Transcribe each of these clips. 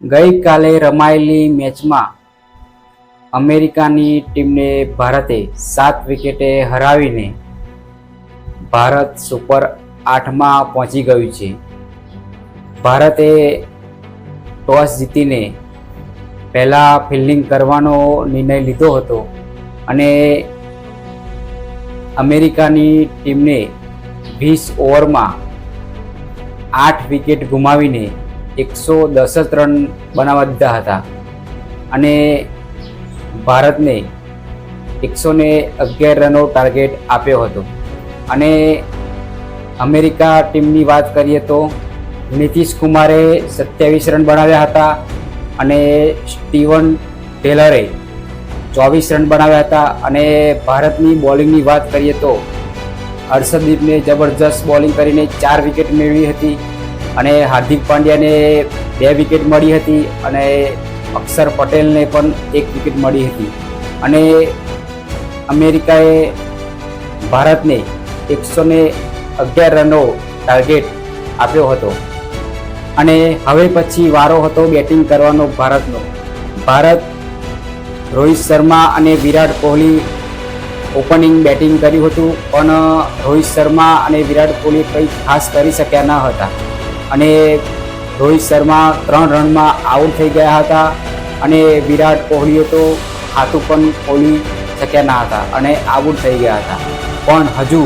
ગઈકાલે રમાયેલી મેચમાં અમેરિકાની ટીમને ભારતે સાત વિકેટે હરાવીને ભારત સુપર આઠમાં પહોંચી ગયું છે. ભારતે ટોસ જીતીને પહેલાં ફિલ્ડિંગ કરવાનો નિર્ણય લીધો હતો અને અમેરિકાની ટીમને વીસ ઓવરમાં આઠ વિકેટ ગુમાવીને એકસો દસઠ રન બનાવવા દીધા હતા. અને ભારતને એકસો ને અગિયાર રનનો ટાર્ગેટ આપ્યો હતો. અને અમેરિકા ટીમની વાત કરીએ તો નીતિશ કુમારે સત્યાવીસ રન બનાવ્યા હતા અને સ્ટીવન ટેલરે ચોવીસ રન બનાવ્યા હતા. અને ભારતની બોલિંગની વાત કરીએ તો હર્ષદીપને જબરજસ્ત બોલિંગ કરીને ચાર વિકેટ મેળવી હતી. અને હાર્દિક પાંડ્યાને બે વિકેટ મળી હતી અને અક્ષર પટેલને પણ એક વિકેટ મળી હતી. અને અમેરિકાએ ભારતને એકસો ને અગિયાર રનનો ટાર્ગેટ આપ્યો હતો. અને હવે પછી વારો હતો બેટિંગ કરવાનો ભારતનો. ભારત રોહિત શર્મા અને વિરાટ કોહલી ઓપનિંગ બેટિંગ કર્યું હતું, પણ રોહિત શર્મા અને વિરાટ કોહલી કંઈ ખાસ કરી શક્યા ન હતા. અને રોહિત શર્મા ત્રણ રનમાં આઉટ થઈ ગયા હતા. અને વિરાટ કોહલીએ તો ખાતું પણ ખોલી શક્યા ના હતા અને આઉટ થઈ ગયા હતા. પણ હજુ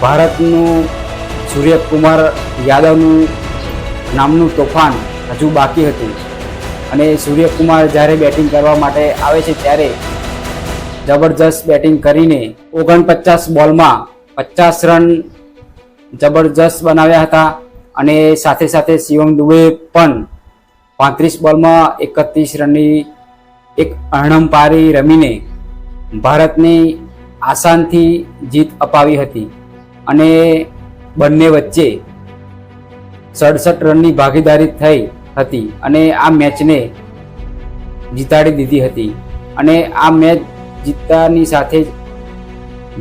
ભારતનું સૂર્યકુમાર યાદવનું નામનું તોફાન હજુ બાકી હતું. અને સૂર્યકુમાર જ્યારે બેટિંગ કરવા માટે આવે છે ત્યારે જબરજસ્ત બેટિંગ કરીને ઓગણપચાસ બોલમાં પચાસ રન જબરજસ્ત બનાવ્યા હતા. અને સાથે સાથે શિવમ દુબે પણ પાંત્રીસ બોલમાં એકત્રીસ રનની એક અણંપારી રમીને ભારતને આસાનથી જીત અપાવી હતી. અને બંને વચ્ચે સડસઠ રનની ભાગીદારી થઈ હતી અને આ મેચને જીતાડી દીધી હતી. અને આ મેચ જીતતાની સાથે જ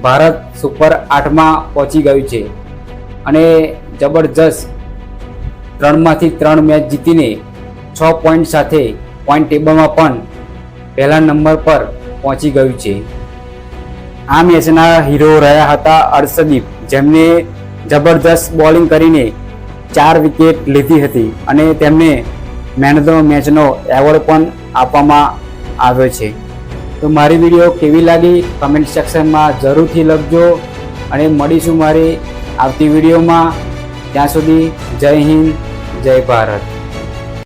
ભારત સુપર આઠમાં પહોંચી ગયું છે. અને જબરજસ્ત ત્રણમાંથી ત્રણ મેચ જીતીને છ પોઈન્ટ સાથે પોઈન્ટ ટેબલમાં પણ પહેલા નંબર પર પહોંચી ગયું છે. આ મેચના હીરો રહ્યા હતા અર્શદીપ, જેમને જબરદસ્ત બોલિંગ કરીને ચાર વિકેટ લીધી હતી અને તેમને મેન ધ મેચનો એવોર્ડ પણ આપવામાં આવ્યો છે. તો મારી વીડિયો કેવી લાગી? કમેન્ટ સેક્શનમાં જરૂરથી લખજો અને મળીશું મારી આવતી વિડીયોમાં ત્યાં સુધી જય હિન્દ. જય ભારત.